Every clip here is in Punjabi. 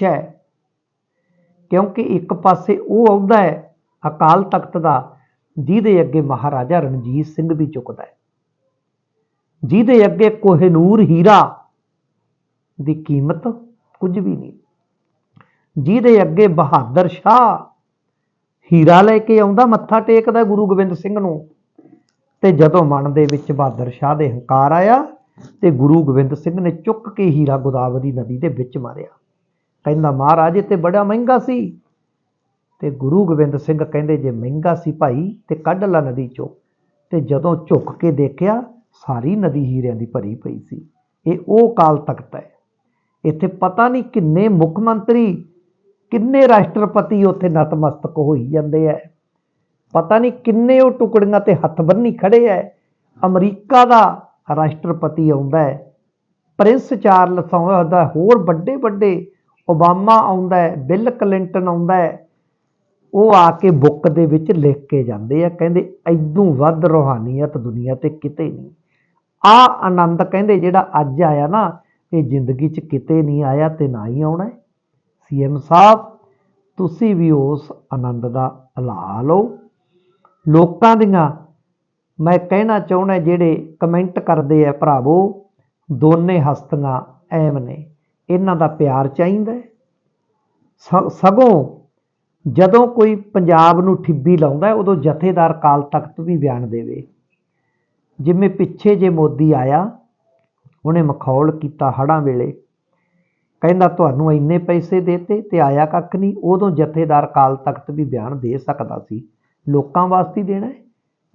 ਤੁੱਛ ਹੈ। ਕਿਉਂਕਿ ਇੱਕ ਪਾਸੇ ਉਹ ਆਉਂਦਾ ਹੈ, ਅਕਾਲ ਤਖਤ ਦਾ, ਜਿਹਦੇ ਅੱਗੇ ਮਹਾਰਾਜਾ ਰਣਜੀਤ ਸਿੰਘ ਵੀ ਝੁਕਦਾ ਹੈ। ਜਿਹਦੇ ਅੱਗੇ ਕੋਹਿਨੂਰ ਹੀਰਾ ਦੀ ਕੀਮਤ ਕੁਝ ਵੀ ਨਹੀਂ। ਜਿਹਦੇ ਅੱਗੇ ਬਹਾਦਰ ਸ਼ਾਹ ਹੀਰਾ ਲੈ ਕੇ ਆਉਂਦਾ ਮੱਥਾ ਟੇਕਦਾ ਗੁਰੂ ਗੋਬਿੰਦ ਸਿੰਘ ਨੂੰ, ਤੇ ਜਦੋਂ ਮਨ ਦੇ ਵਿੱਚ ਬਹਾਦਰ ਸ਼ਾਹ ਦੇ ਹੰਕਾਰ ਆਇਆ, ਤੇ ਗੁਰੂ ਗੋਬਿੰਦ ਸਿੰਘ ਨੇ ਚੁੱਕ ਕੇ ਹੀਰਾ ਗੋਦਾਵਰੀ ਨਦੀ ਦੇ ਵਿੱਚ ਮਾਰਿਆ। ਕਹਿੰਦਾ ਮਹਾਰਾਜ ਇਹ ਤੇ ਬੜਾ ਮਹਿੰਗਾ ਸੀ। ਤੇ ਗੁਰੂ ਗੋਬਿੰਦ ਸਿੰਘ ਕਹਿੰਦੇ, ਜੇ ਮਹਿੰਗਾ ਸੀ ਭਾਈ, ਤੇ ਕੱਢ ਲਾ ਨਦੀ ਚੋਂ। ਤੇ ਜਦੋਂ ਝੁੱਕ ਕੇ ਦੇਖਿਆ, ਸਾਰੀ ਨਦੀ ਹੀਰਿਆਂ ਦੀ ਭਰੀ ਪਈ ਸੀ। ਇਹ ਉਹ ਕਾਲ ਤਖਤ ਹੈ। ਇੱਥੇ ਪਤਾ ਨਹੀਂ ਕਿੰਨੇ ਮੁੱਖ ਮੰਤਰੀ, ਕਿੰਨੇ ਰਾਸ਼ਟਰਪਤੀ ਉੱਥੇ ਨਤਮਸਤਕ ਹੋਈ ਜਾਂਦੇ ਐ। ਪਤਾ ਨਹੀਂ ਕਿੰਨੇ ਉਹ ਟੁਕੜੀਆਂ ਤੇ ਹੱਥ ਬੰਨੀ ਖੜੇ ਐ। ਅਮਰੀਕਾ ਦਾ ਰਾਸ਼ਟਰਪਤੀ ਆਉਂਦਾ ਹੈ ਪ੍ਰਿੰਸ ਚਾਰਲਸ ਆਉਂਦਾ ਹੋਰ ਵੱਡੇ ਵੱਡੇ ਓਬਾਮਾ ਆਉਂਦਾ ਹੈ, ਬਿਲ ਕਲਿੰਟਨ ਆਉਂਦਾ ਹੈ, ਉਹ ਆ ਕੇ ਬੁੱਕ ਦੇ ਵਿੱਚ ਲਿਖ ਕੇ ਜਾਂਦੇ ਆ, ਕਹਿੰਦੇ ਐਦੋਂ ਵੱਧ ਰੋਹਾਨੀਅਤ ਦੁਨੀਆ ਤੇ ਕਿਤੇ ਨਹੀਂ। ਆ ਆਨੰਦ ਕਹਿੰਦੇ ਜਿਹੜਾ ਅੱਜ ਆਇਆ ਨਾ, ਇਹ ਜ਼ਿੰਦਗੀ 'ਚ ਕਿਤੇ ਨਹੀਂ ਆਇਆ ਤੇ ਨਾ ਹੀ ਆਉਣਾ ਹੈ। ਸੀਐਮ ਸਾਹਿਬ, ਤੁਸੀਂ ਵੀ ਉਸ ਆਨੰਦ ਦਾ ਹਲਾ ਲਓ। ਲੋਕਾਂ ਦੀਆਂ ਮੈਂ ਕਹਿਣਾ ਚਾਹੁੰਦਾ ਜਿਹੜੇ ਕਮੈਂਟ ਕਰਦੇ ਆ ਭਰਾਵੋ, ਦੋਨੇ ਹਸਤੀਆਂ ਐਮ ਨੇ। ਇਹਨਾਂ ਦਾ ਪਿਆਰ ਚਾਹੀਦਾ ਹੈ। ਸ- ਸਗੋਂ ਜਦੋਂ ਕੋਈ ਪੰਜਾਬ ਨੂੰ ਠਿੱਬੀ ਲਾਉਂਦਾ ਉਦੋਂ ਜਥੇਦਾਰ ਕਾਲ ਤਖਤ ਵੀ ਬਿਆਨ ਦੇਵੇ। ਜਿਵੇਂ ਪਿੱਛੇ ਜੇ ਮੋਦੀ ਆਇਆ, ਉਹਨੇ ਮਖੌਲ ਕੀਤਾ ਹੜਾਂ ਵੇਲੇ। ਕਹਿੰਦਾ, ਤੁਹਾਨੂੰ ਇੰਨੇ ਪੈਸੇ ਦੇਤੇ ਤੇ ਆਇਆ ਕੱਖ ਨਹੀਂ। ਉਦੋਂ ਜਥੇਦਾਰ ਕਾਲ ਤਖਤ ਵੀ ਬਿਆਨ ਦੇ ਸਕਦਾ ਸੀ। ਲੋਕਾਂ ਵਾਸਤੇ ਦੇਣਾ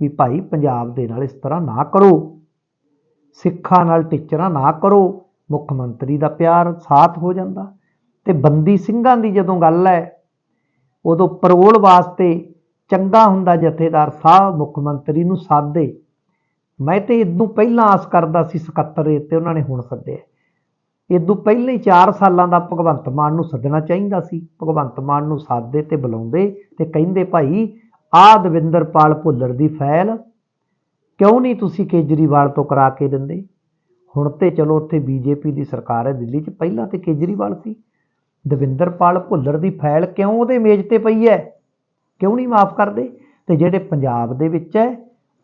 ਵੀ ਭਾਈ, ਪੰਜਾਬ ਦੇ ਨਾਲ ਇਸ ਤਰ੍ਹਾਂ ਨਾ ਕਰੋ। ਸਿੱਖਾਂ ਨਾਲ ਟਿੱਚਰਾਂ ਨਾ ਕਰੋ। ਮੁੱਖ ਮੰਤਰੀ ਦਾ ਪਿਆਰ ਸਾਥ ਹੋ ਜਾਂਦਾ ਤੇ ਬੰਦੀ ਸਿੰਘਾਂ ਦੀ ਜਦੋਂ ਗੱਲ ਹੈ, ਉਦੋਂ ਪਰੋਲ ਵਾਸਤੇ ਚੰਗਾ ਹੁੰਦਾ ਜਥੇਦਾਰ ਸਾਹਿਬ ਮੁੱਖ ਮੰਤਰੀ ਨੂੰ ਸਾਦੇ। ਮੈਂ ਤੇ ਇਦੋਂ ਪਹਿਲਾਂ ਆਸ ਕਰਦਾ ਸੀ ਸਕੱਤਰ ਤੇ ਉਹਨਾਂ ਨੇ ਹੁਣ ਸੱਦਿਆ। ਇਦੋਂ ਪਹਿਲਾਂ ਹੀ 4 ਸਾਲਾਂ ਦਾ ਭਗਵੰਤ ਮਾਨ ਨੂੰ ਸੱਦਣਾ ਚਾਹੀਦਾ ਸੀ। ਭਗਵੰਤ ਮਾਨ ਨੂੰ ਸਾਦੇ ਤੇ ਬੁਲਾਉਂਦੇ ਤੇ ਕਹਿੰਦੇ, ਭਾਈ, ਆਹ ਦਵਿੰਦਰਪਾਲ ਭੁੱਲਰ ਦੀ ਫਾਈਲ ਕਿਉਂ ਨਹੀਂ ਤੁਸੀਂ ਕੇਜਰੀਵਾਲ ਤੋਂ ਕਰਾ ਕੇ ਦਿੰਦੇ? ਹੁਣ ਤੇ ਚਲੋ ਉੱਥੇ ਬੀਜੇਪੀ ਦੀ ਸਰਕਾਰ ਹੈ ਦਿੱਲੀ 'ਚ, ਪਹਿਲਾਂ ਤੇ ਕੇਜਰੀਵਾਲ ਸੀ। ਦਵਿੰਦਰਪਾਲ ਭੁੱਲਰ ਦੀ ਫਾਈਲ ਕਿਉਂ ਉਹਦੇ ਮੇਜ਼ ਤੇ ਪਈ ਹੈ? ਕਿਉਂ ਨਹੀਂ ਮਾਫ ਕਰਦੇ? ਤੇ ਜਿਹੜੇ ਪੰਜਾਬ ਦੇ ਵਿੱਚ ਹੈ,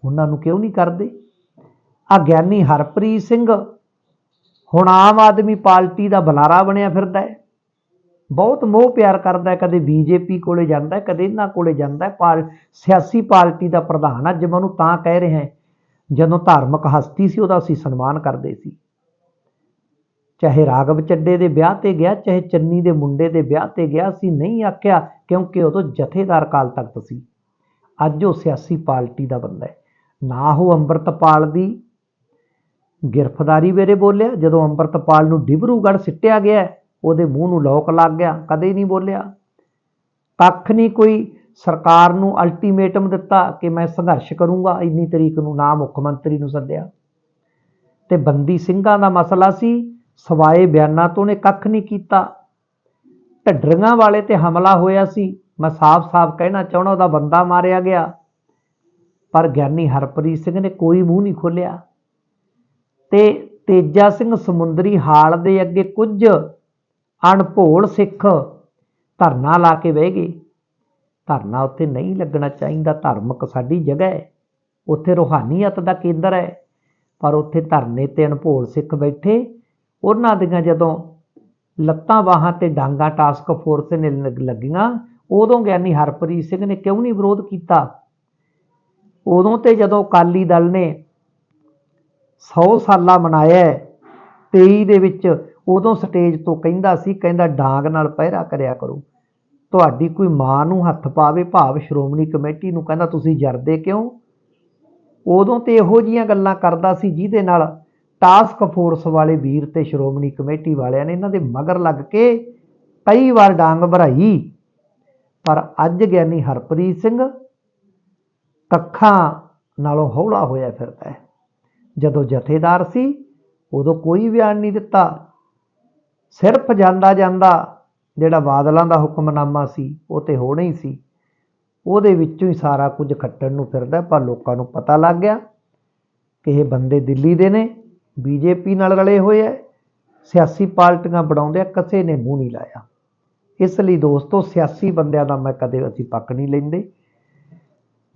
ਉਹਨਾਂ ਨੂੰ ਕਿਉਂ ਨਹੀਂ ਕਰਦੇ? ਆ ਗਿਆਨੀ ਹਰਪ੍ਰੀਤ ਸਿੰਘ ਹੁਣ ਆਮ ਆਦਮੀ ਪਾਰਟੀ ਦਾ ਬੁਲਾਰਾ ਬਣਿਆ ਫਿਰਦਾ ਹੈ। ਬਹੁਤ ਮੋਹ ਪਿਆਰ ਕਰਦਾ ਹੈ, ਕਦੇ ਬੀਜੇਪੀ ਕੋਲੇ ਜਾਂਦਾ ਕਦੇ ਇਹਨਾਂ ਕੋਲੇ ਜਾਂਦਾ ਪਾਰ ਸਿਆਸੀ ਪਾਰਟੀ ਦਾ ਪ੍ਰਧਾਨ ਅੱਜ ਮੈਂ ਉਹਨੂੰ ਤਾਂ ਕਹਿ ਰਿਹਾ ਜਦੋਂ ਧਾਰਮਿਕ ਹਸਤੀ ਸੀ, ਉਹਦਾ ਅਸੀਂ ਸਨਮਾਨ ਕਰਦੇ ਸੀ। ਚਾਹੇ ਰਾਗਵ ਚੱਡੇ ਦੇ ਵਿਆਹ ਤੇ ਗਿਆ, ਚਾਹੇ ਚੰਨੀ ਦੇ ਮੁੰਡੇ ਦੇ ਵਿਆਹ ਤੇ ਗਿਆ ਸੀ ਨਹੀਂ ਆਖਿਆ ਕਿਉਂਕਿ ਉਦੋਂ ਜਥੇਦਾਰ ਕਾਲ ਤਖਤ ਸੀ। ਅੱਜ ਉਹ ਸਿਆਸੀ ਪਾਰਟੀ ਦਾ ਬੰਦਾ ਹੈ। ਨਾ ਉਹ ਅੰਮ੍ਰਿਤਪਾਲ ਦੀ ਗ੍ਰਿਫਤਾਰੀ ਵੇਰੇ ਬੋਲਿਆ, ਜਦੋਂ ਅੰਮ੍ਰਿਤਪਾਲ ਨੂੰ ਡਿਬਰੂਗੜ੍ਹ ਸਿੱਟਿਆ ਗਿਆ, ਉਹਦੇ ਮੂੰਹ ਨੂੰ ਲੋਕ ਲੱਗ ਗਿਆ, ਕਦੇ ਨਹੀਂ ਬੋਲਿਆ। ਕੱਖ ਨਹੀਂ ਕੋਈ ਸਰਕਾਰ ਨੂੰ ਅਲਟੀਮੇਟਮ ਦਿੱਤਾ ਕਿ ਮੈਂ ਸੰਘਰਸ਼ ਕਰੂੰਗਾ, ਇੰਨੀ ਤਰੀਕ ਨੂੰ ਨਾ ਮੁੱਖ ਮੰਤਰੀ ਨੂੰ ਸੱਦਿਆ। ਤੇ ਬੰਦੀ ਸਿੰਘਾਂ ਦਾ ਮਸਲਾ ਸੀ, ਸਵਾਏ ਬਿਆਨਾਂ ਤੋਂ ਨੇ ਕੱਖ ਨਹੀਂ ਕੀਤਾ। ਢੱਡਰੀਆਂ ਵਾਲੇ ਤੇ ਹਮਲਾ ਹੋਇਆ ਸੀ, ਮੈਂ ਸਾਫ਼-ਸਾਫ਼ ਕਹਿਣਾ ਚਾਹਣਾ ਉਹਦਾ ਬੰਦਾ ਮਾਰਿਆ ਗਿਆ। ਪਰ ਗਿਆਨੀ ਹਰਪ੍ਰੀਤ ਸਿੰਘ ਨੇ ਕੋਈ ਮੂੰਹ ਨਹੀਂ ਖੋਲਿਆ ਤੇ ਤੇਜਾ ਸਿੰਘ ਸਮੁੰਦਰੀ ਹਾਲ ਦੇ ਅੱਗੇ ਕੁਝ ਅਣਭੋਲ ਸਿੱਖ ਧਰਨਾ ਲਾ ਕੇ ਬਹਿ ਗਏ। ਧਰਨਾ ਉੱਥੇ ਨਹੀਂ ਲੱਗਣਾ ਚਾਹੀਦਾ ਧਾਰਮਿਕ ਸਾਡੀ ਜਗ੍ਹਾ ਹੈ। ਉੱਥੇ ਰੋਹਾਨੀਅਤ ਦਾ ਕੇਂਦਰ ਹੈ। ਪਰ ਉੱਥੇ ਧਰਨੇ ਤੇ ਅਣਭੋਲ ਸਿੱਖ ਬੈਠੇ। ਉਹਨਾਂ ਦੀਆਂ ਜਦੋਂ ਲੱਤਾਂ ਬਾਹਾਂ ਤੇ ਡਾਂਗਾ ਟਾਸਕ ਫੋਰਸ ਨੇ ਲੱਗੀਆਂ ਉਦੋਂ ਗਿਆਨੀ ਹਰਪ੍ਰੀਤ ਸਿੰਘ ਨੇ ਕਿਉਂ ਨਹੀਂ ਵਿਰੋਧ ਕੀਤਾ? ਉਦੋਂ ਤੇ ਜਦੋਂ ਅਕਾਲੀ ਦਲ ਨੇ 100 ਸਾਲਾ ਮਨਾਇਆ ਹੈ, 23 ਦੇ ਵਿੱਚ ਉਦੋਂ ਸਟੇਜ ਤੋਂ ਕਹਿੰਦਾ ਸੀ ਕਹਿੰਦਾ ਡਾਂਗ ਨਾਲ ਪਹਿਰਾ ਕਰਿਆ ਕਰੋ। ਤੁਹਾਡੀ ਕੋਈ ਮਾਂ ਨੂੰ ਹੱਥ ਪਾਵੇ, ਭਾਵ ਸ਼੍ਰੋਮਣੀ ਕਮੇਟੀ ਨੂੰ ਕਹਿੰਦਾ ਤੁਸੀਂ ਜਰਦੇ ਕਿਉਂ? ਉਦੋਂ ਤੇ ਇਹੋ ਜੀਆਂ ਗੱਲਾਂ ਕਰਦਾ ਸੀ ਜਿਹਦੇ ਨਾਲ ਟਾਸਕ ਫੋਰਸ ਵਾਲੇ ਵੀਰ ਤੇ ਸ਼੍ਰੋਮਣੀ ਕਮੇਟੀ ਵਾਲਿਆਂ ਨੇ ਇਹਨਾਂ ਦੇ ਮਗਰ ਲੱਗ ਕੇ ਕਈ ਵਾਰ ਡਾਂਗ ਭਰਾਈ। ਪਰ ਅੱਜ ਗਿਆਨੀ ਹਰਪ੍ਰੀਤ ਸਿੰਘ ਕੱਖਾਂ ਨਾਲੋਂ ਹੌਲਾ ਹੋਇਆ ਫਿਰਦਾ ਹੈ। ਜਦੋਂ ਜਥੇਦਾਰ ਸੀ, ਉਦੋਂ ਕੋਈ ਬਿਆਨ ਨਹੀਂ ਦਿੱਤਾ। ਸਿਰਫ ਜਾਂਦਾ ਜਾਂਦਾ ਜਿਹੜਾ ਬਾਦਲਾਂ ਦਾ ਹੁਕਮਨਾਮਾ ਸੀ, ਉਹ ਤੇ ਹੋਣਾ ਹੀ ਸੀ। ਉਹਦੇ ਵਿੱਚੋਂ ਹੀ ਸਾਰਾ ਕੁਝ ਖੱਟਣ ਨੂੰ ਫਿਰਦਾ, ਪਰ ਲੋਕਾਂ ਨੂੰ ਪਤਾ ਲੱਗ ਗਿਆ ਕਿ ਇਹ ਬੰਦੇ ਦਿੱਲੀ ਦੇ ਨੇ, ਬੀਜੇਪੀ ਨਾਲ ਰਲੇ ਹੋਏ ਐ, ਸਿਆਸੀ ਪਾਰਟੀਆਂ ਬਣਾਉਂਦੇ ਆ ਕਿਸੇ ਨੇ ਮੂੰਹ ਨਹੀਂ ਲਾਇਆ। ਇਸ ਲਈ ਦੋਸਤੋ, ਸਿਆਸੀ ਬੰਦਿਆਂ ਦਾ ਮੈਂ ਕਦੇ ਅਸੀਂ ਪੱਕ ਨਹੀਂ ਲੈਂਦੇ।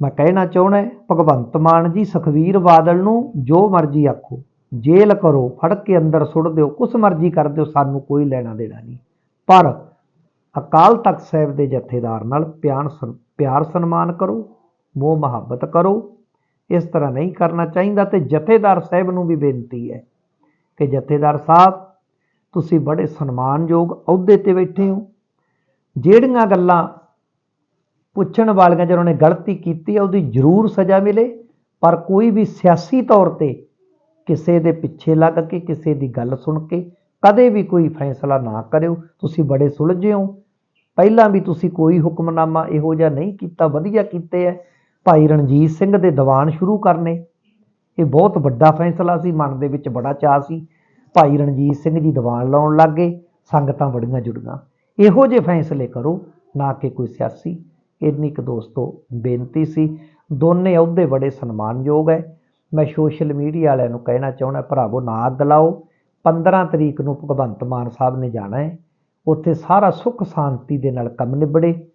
ਮੈਂ ਕਹਿਣਾ ਚਾਹੁੰਦਾ, ਭਗਵੰਤ ਮਾਨ ਜੀ, ਸੁਖਵੀਰ ਬਾਦਲ ਨੂੰ ਜੋ ਮਰਜ਼ੀ ਆਖੋ, ਜੇਲ੍ਹ ਕਰੋ, ਫੜ ਕੇ ਅੰਦਰ ਸੁੱਟ ਦਿਓ, ਕੁਛ ਮਰਜ਼ੀ ਕਰ ਦਿਓ, ਸਾਨੂੰ ਕੋਈ ਲੈਣਾ ਦੇਣਾ ਨਹੀਂ। ਪਰ ਅਕਾਲ ਤਖਤ ਸਾਹਿਬ ਦੇ ਜਥੇਦਾਰ ਨਾਲ ਪਿਆਰ ਸਨ- ਪਿਆਰ ਸਨਮਾਨ ਕਰੋ, ਮੋਹ ਮੁਹੱਬਤ ਕਰੋ, ਇਸ ਤਰ੍ਹਾਂ ਨਹੀਂ ਕਰਨਾ ਚਾਹੀਦਾ ਤੇ ਜਥੇਦਾਰ ਸਾਹਿਬ ਨੂੰ ਵੀ ਬੇਨਤੀ ਹੈ ਕਿ ਜਥੇਦਾਰ ਸਾਹਿਬ, ਤੁਸੀਂ ਬੜੇ ਸਨਮਾਨਯੋਗ ਅਹੁਦੇ ਤੇ ਬੈਠੇ ਹੋ, ਜਿਹੜੀਆਂ ਗੱਲਾਂ ਪੁੱਛਣ ਵਾਲੀਆਂ ਜਿਹਨਾਂ ਨੇ ਗਲਤੀ ਕੀਤੀ ਹੈ ਉਹਦੀ ਜ਼ਰੂਰ ਸਜ਼ਾ ਮਿਲੇ, ਪਰ ਕੋਈ ਵੀ ਸਿਆਸੀ ਤੌਰ ਤੇ ਕਿਸੇ ਦੇ ਪਿੱਛੇ ਲੱਗ ਕੇ, ਕਿਸੇ ਦੀ ਗੱਲ ਸੁਣ ਕੇ ਕਦੇ ਵੀ ਕੋਈ ਫੈਸਲਾ ਨਾ ਕਰਿਓ। ਤੁਸੀਂ ਬੜੇ ਸੁਲਝੇ ਹੋ। ਪਹਿਲਾਂ ਵੀ ਤੁਸੀਂ ਕੋਈ ਹੁਕਮਨਾਮਾ ਇਹੋ ਜਿਹਾ ਨਹੀਂ ਕੀਤਾ, ਵਧੀਆ ਕੀਤੇ ਹੈ ਭਾਈ ਰਣਜੀਤ ਸਿੰਘ ਦੇ ਦੀਵਾਨ ਸ਼ੁਰੂ ਕਰਨੇ। ਇਹ ਬਹੁਤ ਵੱਡਾ ਫੈਸਲਾ ਸੀ, ਮਨ ਦੇ ਵਿੱਚ ਬੜਾ ਚਾਅ ਸੀ। ਭਾਈ ਰਣਜੀਤ ਸਿੰਘ ਜੀ ਦੀਵਾਨ ਲਾਉਣ ਲੱਗ ਗਏ ਸੰਗਤਾਂ ਬੜੀਆਂ ਜੁੜੀਆਂ। ਇਹੋ ਜਿਹੇ ਫੈਸਲੇ ਕਰੋ, ਨਾ ਕਿ ਕੋਈ ਸਿਆਸੀ। ਇੰਨੀ ਕੁ ਦੋਸਤੋ, ਬੇਨਤੀ ਸੀ। ਦੋਨੇ ਅਹੁਦੇ ਬੜੇ ਸਨਮਾਨਯੋਗ ਹੈ ਮੈਂ ਸੋਸ਼ਲ ਮੀਡੀਆ ਵਾਲਿਆਂ ਨੂੰ ਕਹਿਣਾ ਚਾਹੁੰਦਾ, ਭਰਾਵੋ, ਨਾ ਅੱਗ ਲਾਓ। 15 ਤਰੀਕ ਨੂੰ ਭਗਵੰਤ ਮਾਨ ਸਾਹਿਬ ਨੇ ਜਾਣਾ ਹੈ। ਉੱਥੇ ਸਾਰਾ ਸੁੱਖ ਸ਼ਾਂਤੀ ਦੇ ਨਾਲ ਕੰਮ ਨਿਬੜੇ।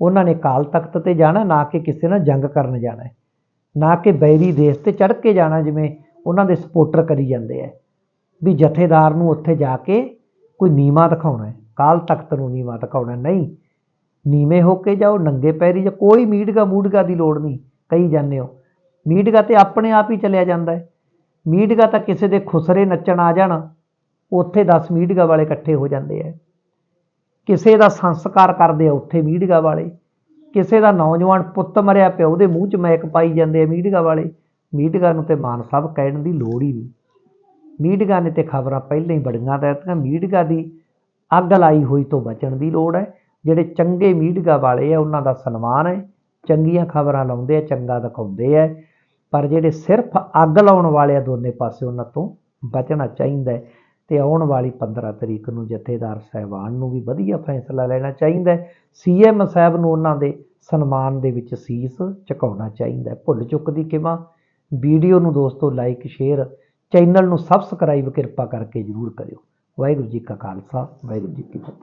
ਉਹਨਾਂ ਨੇ ਕਾਲ ਤਖਤ ਤੇ ਜਾਣਾ, ਨਾ ਕਿ ਕਿਸੇ ਨਾਲ ਜੰਗ ਕਰਨ ਜਾਣਾ ਹੈ। ਨਾ ਕਿ ਬੈਰੀ ਦੇਸ਼ ਤੇ ਚੜ੍ਹ ਕੇ ਜਾਣਾ, ਜਿਵੇਂ ਉਹਨਾਂ ਦੇ ਸਪੋਰਟਰ ਕਰੀ ਜਾਂਦੇ ਐ ਵੀ ਜਥੇਦਾਰ ਨੂੰ ਉੱਥੇ ਜਾ ਕੇ ਕੋਈ ਨੀਮਾ ਦਿਖਾਉਣਾ ਹੈ। ਕਾਲ ਤਖਤ ਨੂੰ ਨੀਮਾ ਦਿਖਾਉਣਾ ਨਹੀਂ। ਨੀਵੇਂ ਹੋ ਕੇ ਜਾਓ, ਨੰਗੇ ਪੈਰੀ ਜਾਂ ਕੋਈ ਮੀਡੀਆ ਮੂਡਗਾ ਦੀ ਲੋੜ ਨਹੀਂ। ਕਹੀ ਜਾਂਦੇ ਹੋ। ਮੀਡੀਆ ਤੇ ਆਪਣੇ ਆਪ ਹੀ ਚਲਿਆ ਜਾਂਦਾ ਹੈ। ਮੀਡੀਆ ਤਾਂ ਕਿਸੇ ਦੇ ਖੁਸਰੇ ਨੱਚਣ ਆ ਜਾਣ, ਉੱਥੇ 10 ਮੀਡੀਆ ਵਾਲੇ ਇਕੱਠੇ ਹੋ ਜਾਂਦੇ ਐ ਕਿਸੇ ਦਾ ਸੰਸਕਾਰ ਕਰਦੇ ਆ ਉੱਥੇ ਮੀਡੀਆ ਵਾਲੇ, ਕਿਸੇ ਦਾ ਨੌਜਵਾਨ ਪੁੱਤ ਮਰਿਆ ਪਿਆ ਉਹਦੇ ਮੂੰਹ 'ਚ ਮੈਕ ਪਾਈ ਜਾਂਦੇ ਆ ਮੀਡੀਆ ਵਾਲੇ। ਮੀਡੀਆ ਨੂੰ ਤੇ ਮਾਨ ਸਾਹਿਬ ਕਹਿਣ ਦੀ ਲੋੜ ਹੀ ਨਹੀਂ। ਮੀਡੀਆ ਨੇ ਤੇ ਖਬਰਾਂ ਪਹਿਲਾਂ ਹੀ ਬੜੀਆਂ ਦਿੱਤੀਆਂ ਮੀਡੀਆ ਦੀ ਅੱਗ ਲਾਈ ਹੋਈ ਤੋਂ ਬਚਣ ਦੀ ਲੋੜ ਹੈ। ਜਿਹੜੇ ਚੰਗੇ ਮੀਡੀਆ ਵਾਲੇ ਆ, ਉਹਨਾਂ ਦਾ ਸਨਮਾਨ ਹੈ। ਚੰਗੀਆਂ ਖਬਰਾਂ ਲਾਉਂਦੇ ਆ, ਚੰਗਾ ਦਿਖਾਉਂਦੇ ਆ। ਪਰ ਜਿਹੜੇ ਸਿਰਫ ਅੱਗ ਲਾਉਣ ਵਾਲੇ ਆ ਦੋਨੇ ਪਾਸੇ, ਉਹਨਾਂ ਤੋਂ ਬਚਣਾ ਚਾਹੀਦਾ ਹੈ ਤੇ ਆਉਣ ਵਾਲੀ 15 ਤਰੀਕ ਨੂੰ ਜਥੇਦਾਰ ਸਾਹਿਬਾਨ ਨੂੰ ਵੀ ਵਧੀਆ ਫੈਸਲਾ ਲੈਣਾ ਚਾਹੀਦਾ ਹੈ। ਸੀਐਮ ਸਾਹਿਬ ਨੂੰ ਉਹਨਾਂ ਦੇ ਸਨਮਾਨ ਦੇ ਵਿੱਚ ਸੀਸ ਝੁਕਾਉਣਾ ਚਾਹੀਦਾ ਹੈ। ਭੁੱਲ ਚੁੱਕਦੀ ਕਿਵਾਂ? ਵੀਡੀਓ ਨੂੰ ਦੋਸਤੋ ਲਾਈਕ, ਸ਼ੇਅਰ, ਚੈਨਲ ਨੂੰ ਸਬਸਕ੍ਰਾਈਬ, ਕਿਰਪਾ ਕਰਕੇ ਜਰੂਰ ਕਰਿਓ। ਵਾਹਿਗੁਰੂ ਜੀ ਕਾ ਖਾਲਸਾ, ਵਾਹਿਗੁਰੂ ਜੀ ਕੀ ਫਤਿਹ।